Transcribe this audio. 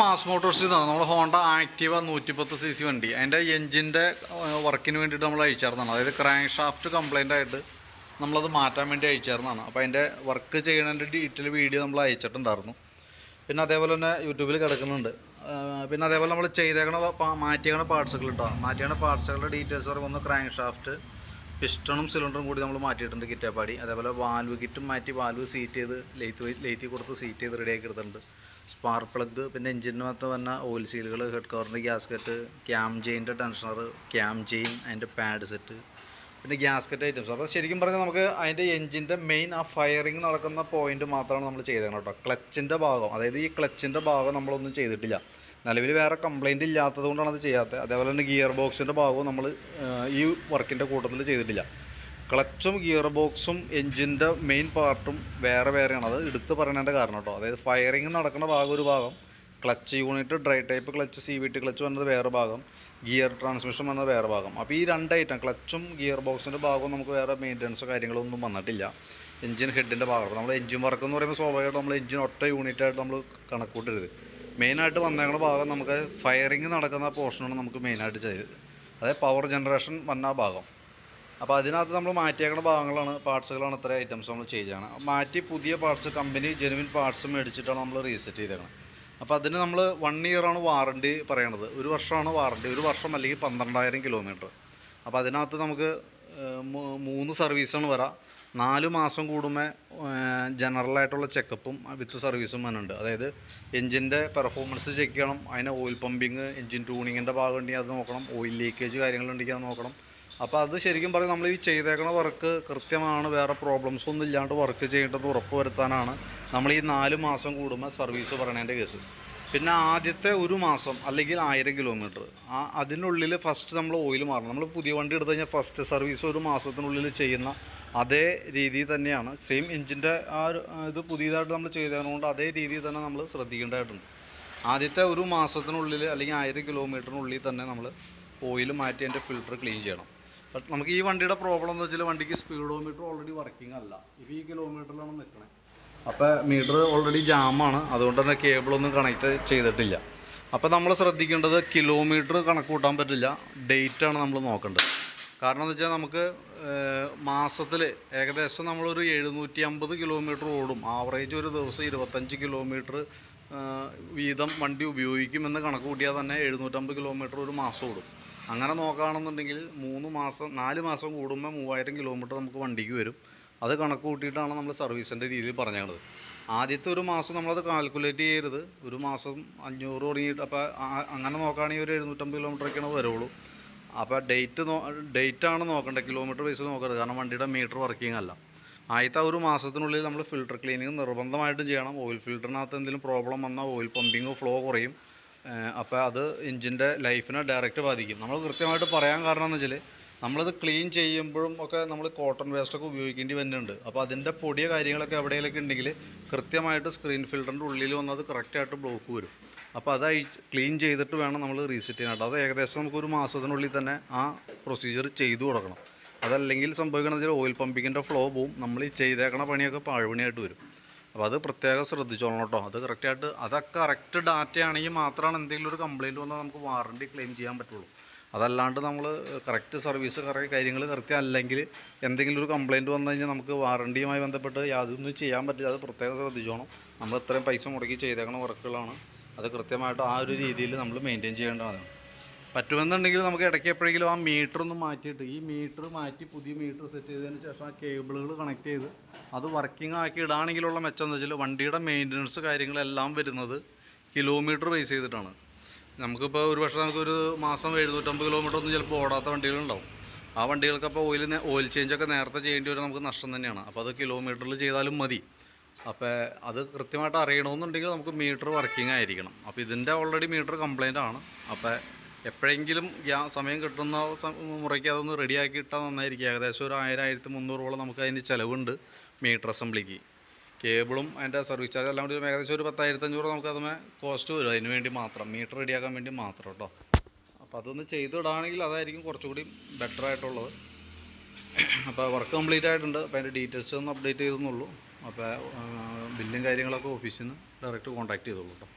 Mass മോട്ടോർസിൽ നിന്നാണ് നമ്മൾ ഹോണ്ട ആക്റ്റീവ നൂറ്റിപ്പത്ത് സി സി വണ്ടി. അതിന്റെ എഞ്ചിന്റെ വർക്കിന് വേണ്ടിയിട്ട് നമ്മൾ അയച്ചായിരുന്നതാണ് അതായത് ക്രാങ്ക് ഷാഫ്റ്റ് കംപ്ലൈന്റ് ആയിട്ട് നമ്മളത് മാറ്റാൻ വേണ്ടി അയച്ചായിരുന്നതാണ് അപ്പോൾ അതിന്റെ വർക്ക് ചെയ്യണതിന്റെ ഡീറ്റെയിൽ വീഡിയോ നമ്മൾ അയച്ചിട്ടുണ്ടായിരുന്നു. പിന്നെ അതേപോലെ തന്നെ യൂട്യൂബിൽ കിടക്കുന്നുണ്ട്. പിന്നെ അതേപോലെ നമ്മൾ ചെയ്തേക്കണ മാറ്റിയേക്കണ പാർട്സുകൾ ഉണ്ടാവും മാറ്റിയേക്കണ പാർട്സുകളുടെ ഡീറ്റെയിൽസ് പറയുമ്പോൾ ഒന്ന് ക്രാങ്ക് ഷാഫ്റ്റ് പിസ്റ്റണും സിലിണ്ടറും കൂടി നമ്മൾ മാറ്റിയിട്ടുണ്ട് കിറ്റാപ്പാടി അതേപോലെ വാൽവ് കിറ്റും മാറ്റി വാൽവ് സീറ്റ് ചെയ്ത് ലെയ്ത്ത് ലെയ്ത്തി കൊടുത്ത് സീറ്റ് ചെയ്ത് റെഡിയാക്കി എടുത്തിട്ടുണ്ട്. സ്പാർക്ക് പ്ലഗ് പിന്നെ എഞ്ചിനകത്ത് വന്ന ഓയിൽ സീലുകൾ ഹെഡ് കവറിന്റെ ഗ്യാസ്കറ്റ് ക്യാം ജെയിന്റെ ടെൻഷണർ ക്യാം ജെയിൻ അതിന്റെ പാഡ് സെറ്റ് പിന്നെ ഗ്യാസ്കറ്റ് ഐറ്റംസ് അപ്പോൾ ശരിക്കും പറഞ്ഞാൽ നമുക്ക് അതിന്റെ എഞ്ചിന്റെ മെയിൻ ആ ഫയറിങ് നടക്കുന്ന പോയിന്റ് മാത്രമാണ് നമ്മൾ ചെയ്തേക്കണം കേട്ടോ. ക്ലച്ചിന്റെ ഭാഗം. അതായത് ഈ ക്ലച്ചിന്റെ ഭാഗം നമ്മളൊന്നും ചെയ്തിട്ടില്ല. നിലവിൽ വേറെ കംപ്ലൈന്റ് ഇല്ലാത്തത് കൊണ്ടാണ് അത് ചെയ്യാത്തത്. അതേപോലെ തന്നെ ഗിയർ ബോക്സിന്റെ ഭാഗവും നമ്മൾ ഈ വർക്കിന്റെ കൂട്ടത്തിൽ ചെയ്തിട്ടില്ല. ക്ലച്ചും ഗിയർ ബോക്സും എൻജിന്റെ മെയിൻ പാർട്ടും വേറെ വേറെയാണ്. അത് എടുത്ത് പറയേണ്ട കാരണം കേട്ടോ. അതായത് ഫയറിങ് നടക്കുന്ന ഭാഗം ഒരു ഭാഗം clutch unit dry type clutch C V T clutch വന്നത് വേറെ ഭാഗം ഗിയർ ട്രാൻസ്മിഷൻ വന്നത് വേറെ ഭാഗം. അപ്പോൾ ഈ രണ്ട് ഐറ്റം ക്ലച്ചും ഗിയർ ബോക്സിന്റെ ഭാഗവും നമുക്ക് വേറെ മെയിന്റനൻസോ കാര്യങ്ങളോ ഒന്നും വന്നിട്ടില്ല എഞ്ചിൻ ഹെഡിന്റെ ഭാഗം. നമ്മൾ എഞ്ചിൻ വർക്ക് എന്ന് പറയുമ്പോൾ സ്വാഭാവികമായിട്ട് നമ്മൾ എഞ്ചിൻ ഒറ്റ യൂണിറ്റായിട്ട് നമ്മൾ കണക്കൂട്ടരുത്. മെയിനായിട്ട് വന്നേക്കുന്ന ഭാഗം നമുക്ക് ഫയറിങ് നടക്കുന്ന പോർഷനാണ് നമുക്ക് മെയിനായിട്ട് ചെയ്തത് അതായത് പവർ ജനറേഷൻ വന്ന ഭാഗം. അപ്പോൾ അതിനകത്ത് നമ്മൾ മാറ്റിയേക്കുന്ന ഭാഗങ്ങളാണ് പാർട്സുകളാണ് ഇത്ര ഐറ്റംസ് നമ്മൾ ചെയ്യുകയാണ് മാറ്റി പുതിയ പാർട്സ് കമ്പനി ജെനുവിൻ പാർട്സ് മേടിച്ചിട്ടാണ് നമ്മൾ റീസെറ്റ് ചെയ്തേക്കുന്നത് അപ്പോൾ അതിന് നമ്മൾ വൺ ഇയറാണ് വാറണ്ടി പറയണത്. ഒരു വർഷമാണ് വാറണ്ടി ഒരു വർഷം അല്ലെങ്കിൽ പന്ത്രണ്ടായിരം കിലോമീറ്റർ അപ്പോൾ അതിനകത്ത് നമുക്ക് മൂന്ന് സർവീസാണ് വരാം. നാല് മാസം കൂടുമ്പോൾ ജനറലായിട്ടുള്ള ചെക്കപ്പും വിത്ത് സർവീസും വന്നുണ്ട് അതായത് എഞ്ചിന്റെ പെർഫോമൻസ് ചെക്ക് ചെയ്യണം അതിന് ഓയിൽ പമ്പിങ് എഞ്ചിൻ ട്യൂണിങ്ങിന്റെ ഭാഗം ഉണ്ടെങ്കിൽ അത് നോക്കണം ഓയിൽ ലീക്കേജ് കാര്യങ്ങളുണ്ടെങ്കിൽ അത് നോക്കണം. അപ്പോൾ അത് ശരിക്കും പറയും നമ്മൾ ഈ ചെയ്തേക്കണ വർക്ക് കൃത്യമാണ് വേറെ പ്രോബ്ലംസ് ഒന്നും ഇല്ലാണ്ട് വർക്ക് ചെയ്യേണ്ടത് ഉറപ്പ് വരുത്താനാണ് നമ്മൾ ഈ നാല് മാസം കൂടുമ്പോൾ സർവീസ് പറയണതിന്റെ കേസ് പിന്നെ ആദ്യത്തെ ഒരു മാസം അല്ലെങ്കിൽ ആയിരം കിലോമീറ്റർ ആ അതിനുള്ളിൽ ഫസ്റ്റ് നമ്മൾ ഓയിൽ മാറണം. നമ്മൾ പുതിയ വണ്ടി എടുത്തു കഴിഞ്ഞാൽ ഫസ്റ്റ് സർവീസ് ഒരു മാസത്തിനുള്ളിൽ ചെയ്യുന്ന അതേ രീതിയിൽ തന്നെയാണ്. സെയിം എഞ്ചിന്റെ ആ ഒരു ഇത് പുതിയതായിട്ട് നമ്മൾ ചെയ്തതുകൊണ്ട് അതേ രീതിയിൽ തന്നെ നമ്മൾ ശ്രദ്ധിക്കേണ്ടതായിട്ടുണ്ട്. ആദ്യത്തെ ഒരു മാസത്തിനുള്ളിൽ അല്ലെങ്കിൽ ആയിരം കിലോമീറ്ററിനുള്ളിൽ തന്നെ നമ്മൾ ഓയിൽ മാറ്റി അതിന്റെ ഫിൽറ്റർ ക്ലീൻ ചെയ്യണം. ബട്ട് നമുക്ക് ഈ വണ്ടിയുടെ പ്രോബ്ലം എന്ന് വെച്ചാൽ വണ്ടിക്ക് സ്പീഡോമീറ്റർ ഓൾറെഡി വർക്കിംഗ് അല്ല. ഇപ്പോൾ ഈ കിലോമീറ്ററിലാണ് നിൽക്കണേ. അപ്പോൾ മീറ്റർ ഓൾറെഡി ജാമാണ് അതുകൊണ്ട് തന്നെ കേബിളൊന്നും കണക്ട് ചെയ്തിട്ടില്ല. അപ്പോൾ നമ്മൾ ശ്രദ്ധിക്കേണ്ടത് കിലോമീറ്റർ കണക്ക് കൂട്ടാൻ പറ്റില്ല. ഡേറ്റാണ് നമ്മൾ നോക്കേണ്ടത്. കാരണം എന്ന് വെച്ചാൽ നമുക്ക് മാസത്തിൽ ഏകദേശം നമ്മളൊരു എഴുന്നൂറ്റി അമ്പത് കിലോമീറ്റർ ഓടും. ആവറേജ് ഒരു ദിവസം ഇരുപത്തഞ്ച് കിലോമീറ്റർ വീതം വണ്ടി ഉപയോഗിക്കുമെന്ന് കണക്ക് കൂട്ടിയാൽ തന്നെ എഴുന്നൂറ്റമ്പത് കിലോമീറ്റർ ഒരു മാസം ഓടും. അങ്ങനെ നോക്കുകയാണെന്നുണ്ടെങ്കിൽ മൂന്ന് മാസം നാല് മാസം കൂടുമ്പോൾ മൂവായിരം കിലോമീറ്റർ നമുക്ക് വണ്ടിക്ക് വരും. അത് കണക്ക് കൂട്ടിയിട്ടാണ് നമ്മൾ സർവീസിന്റെ രീതിയിൽ പറഞ്ഞത്. ആദ്യത്തെ ഒരു മാസം നമ്മളത് കാൽക്കുലേറ്റ് ചെയ്യരുത്. ഒരു മാസം അഞ്ഞൂറ് തുടങ്ങിയിട്ട് അപ്പോൾ അങ്ങനെ നോക്കുകയാണെങ്കിൽ ഒരു എഴുന്നൂറ്റമ്പത് കിലോമീറ്ററൊക്കെയാണ് വരുള്ളൂ. അപ്പോൾ ഡേറ്റ് നോ ഡേറ്റാണ് നോക്കേണ്ടത് കിലോമീറ്റർ വൈസ് നോക്കരുത് കാരണം വണ്ടിയുടെ മീറ്റർ വർക്കിംഗ് അല്ല. ആദ്യത്തെ ഒരു മാസത്തിനുള്ളിൽ നമ്മൾ ഫിൽട്ടർ ക്ലീനിങ് നിർബന്ധമായിട്ടും ചെയ്യണം. ഓയിൽ ഫിൽറ്ററിനകത്ത് എന്തെങ്കിലും പ്രോബ്ലം വന്നാൽ ഓയിൽ പമ്പിങ് ഫ്ലോ കുറയും. അപ്പോൾ അത് എഞ്ചിന്റെ ലൈഫിനെ ഡയറക്റ്റ് ബാധിക്കും. നമ്മൾ കൃത്യമായിട്ട് പറയാൻ കാരണം എന്ന് വെച്ചാൽ നമ്മളത് ക്ലീൻ ചെയ്യുമ്പോഴും ഒക്കെ നമ്മൾ കോട്ടൺ വേസ്റ്റൊക്കെ ഉപയോഗിക്കേണ്ടി വരുന്നുണ്ട്. അപ്പോൾ അതിന്റെ പൊടിയ കാര്യങ്ങളൊക്കെ എവിടെയെങ്കിലൊക്കെ ഉണ്ടെങ്കിൽ കൃത്യമായിട്ട് സ്ക്രീൻ ഫിൽറ്ററിന്റെ ഉള്ളിൽ വന്നത് കറക്റ്റായിട്ട് ബ്ലോക്ക് വരും. അപ്പോൾ അത് ക്ലീൻ ചെയ്തിട്ട് വേണം നമ്മൾ റീസെറ്റ് ചെയ്യാനായിട്ട്. അത് ഏകദേശം നമുക്കൊരു മാസത്തിനുള്ളിൽ തന്നെ ആ പ്രൊസീജിയർ ചെയ്തു കൊടുക്കണം അതല്ലെങ്കിൽ സംഭവിക്കണമെന്ന് വെച്ചാൽ ഓയിൽ പമ്പിങ്ങിന്റെ ഫ്ലോ പോവും. നമ്മൾ ഈ ചെയ്തേക്കണ പണിയൊക്കെ പാഴ്പണിയായിട്ട് വരും. അപ്പോൾ അത് പ്രത്യേകം ശ്രദ്ധിച്ചോളണം കേട്ടോ. അത് കറക്റ്റായിട്ട് അതൊക്കെ കറക്റ്റ് ഡാറ്റയാണെങ്കിൽ മാത്രമാണ് എന്തെങ്കിലും ഒരു കംപ്ലയിന്റ് വന്നാൽ നമുക്ക് വാറണ്ടി ക്ലെയിം ചെയ്യാൻ പറ്റുള്ളൂ. അതല്ലാണ്ട് നമ്മൾ കറക്റ്റ് സർവീസ് കറക്റ്റ് കാര്യങ്ങൾ കറക്റ്റ് അല്ലെങ്കിൽ എന്തെങ്കിലും ഒരു കംപ്ലയിന്റ് വന്നു കഴിഞ്ഞാൽ നമുക്ക് വാറണ്ടിയുമായി ബന്ധപ്പെട്ട് യാതൊന്നും ചെയ്യാൻ പറ്റില്ല. അത് പ്രത്യേകം ശ്രദ്ധിച്ചോണം. നമ്മൾ ഇത്രയും പൈസ മുടക്കി ചെയ്തേക്കണ വർക്കുകളാണ്. അത് കൃത്യമായിട്ട് ആ ഒരു രീതിയിൽ നമ്മൾ മെയിന്റെയിൻ ചെയ്യേണ്ടതാണ്. പറ്റുമെന്നുണ്ടെങ്കിൽ നമുക്ക് ഇടയ്ക്ക് എപ്പോഴെങ്കിലും ആ മീറ്റർ ഒന്ന് മാറ്റിയിട്ട് ഈ മീറ്റർ മാറ്റി പുതിയ മീറ്റർ സെറ്റ് ചെയ്തതിന് ശേഷം ആ കേബിളുകൾ കണക്ട് ചെയ്ത് അത് വർക്കിംഗ് ആക്കി ഇടാണെങ്കിലുള്ള മെച്ചം എന്ന് വെച്ചാൽ വണ്ടിയുടെ മെയിന്റനൻസ് കാര്യങ്ങളെല്ലാം വരുന്നത് കിലോമീറ്റർ ബേസ് ചെയ്തിട്ടാണ്. നമുക്കിപ്പോൾ ഒരു പക്ഷേ നമുക്കൊരു മാസം എഴുന്നൂറ്റമ്പത് കിലോമീറ്റർ ഒന്നും ചിലപ്പോൾ ഓടാത്ത വണ്ടികളുണ്ടാവും. ആ വണ്ടികൾക്ക് അപ്പോൾ ഓയിൽ ഓയിൽ ചേഞ്ചൊക്കെ നേരത്തെ ചെയ്യേണ്ടി വരും നമുക്ക് നഷ്ടം തന്നെയാണ്. അപ്പോൾ അത് കിലോമീറ്ററിൽ ചെയ്താലും മതി. അപ്പോൾ അത് കൃത്യമായിട്ട് അറിയണമെന്നുണ്ടെങ്കിൽ നമുക്ക് മീറ്റർ വർക്കിംഗ് ആയിരിക്കണം. അപ്പോൾ ഇതിന്റെ ഓൾറെഡി മീറ്റർ കംപ്ലൈന്റ് ആണ്. അപ്പോൾ എപ്പോഴെങ്കിലും ഗ്യാ സമയം കിട്ടുന്ന മുറയ്ക്ക് അതൊന്ന് റെഡിയാക്കി ഇട്ടാൽ നന്നായിരിക്കും. ഏകദേശം ഒരു ആയിരം ആയിരത്തി മുന്നൂറോളം നമുക്ക് അതിന് ചിലവുണ്ട് മീറ്റർ അസംബ്ലിക്ക് കേബിളും അതിന്റെ സർവീസ് ചാർജ് എല്ലാം കൂടി ഏകദേശം ഒരു പത്തായിരത്തി അഞ്ഞൂറ് നമുക്ക് അതുമേ കോസ്റ്റ് വരും. അതിന് വേണ്ടി മാത്രം മീറ്റർ റെഡിയാക്കാൻ വേണ്ടി മാത്രം കേട്ടോ. അപ്പോൾ അതൊന്ന് ചെയ്തിടാണെങ്കിൽ അതായിരിക്കും കുറച്ചുകൂടി ബെറ്റർ ആയിട്ടുള്ളത്. അപ്പോൾ വർക്ക് കംപ്ലീറ്റ് ആയിട്ടുണ്ട്. അപ്പോൾ അതിന്റെ ഡീറ്റെയിൽസ് ഒന്ന് അപ്ഡേറ്റ് ചെയ്തെന്നുള്ളൂ അപ്പോൾ ബില്ലും കാര്യങ്ങളൊക്കെ ഓഫീസിൽ നിന്ന് ഡയറക്റ്റ് കോൺടാക്ട് ചെയ്തോളൂ കേട്ടോ.